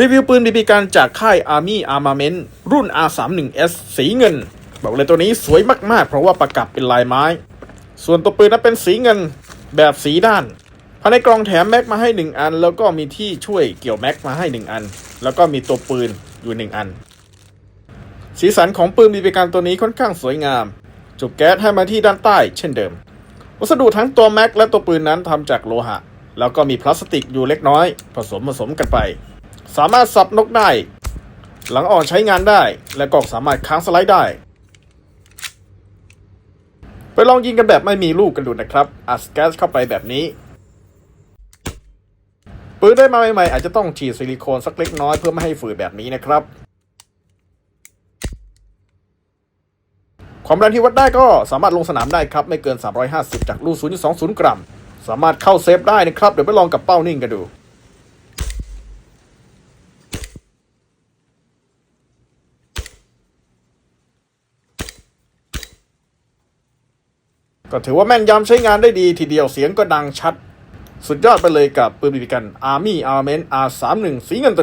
รีวิวปืนบีบีกันจากค่าย Army Armament รุ่น R31S สีเงิน บอกเลยตัวนี้สวยมากๆ เพราะว่าประกับเป็นลายไม้ ส่วนตัวปืนนั้นเป็นสีเงินแบบสีด้านภายในกล่องแถมแม็กมาให้ 1 อัน แล้วก็มีที่ช่วยเกี่ยวแม็กมาให้ 1 อัน แล้วก็มีตัวปืนอยู่ 1 อัน สีสันของปืนบีบีกันตัวนี้ค่อนข้างสวยงาม จุกแก๊สให้มาที่ด้านใต้เช่นเดิม วัสดุทั้งตัวแม็กและตัวปืนนั้นทำจากโลหะ แล้วก็มีพลาสติกอยู่เล็กน้อย ผสมผสมกันไป สามารถสับนกได้ หลังอ่อนใช้งานได้ และก็สามารถค้างสไลด์ได้ ไปลองยิงกันแบบไม่มีลูกกันดูนะครับอัดแก๊สเข้าไปแบบนี้ปืนได้มาใหม่ๆอาจจะต้องฉีดซิลิโคนสักเล็กน้อยเพื่อไม่ให้ฝืดแบบนี้นะครับ ความแรงที่วัดได้ก็สามารถลงสนามได้ครับ ไม่เกิน 350 จากลูก 0.20 กรัม สามารถเข้าเซฟได้นะครับ เดี๋ยวไปลองกับเป้านิ่งกันดู ก็ถือว่าแม่นยำใช้งานได้ดีทีเดียวเสียงก็ดังชัด สุดยอดไปเลยกับปืนบีบีกัน Army Armament R31 สีเงินตัวนี้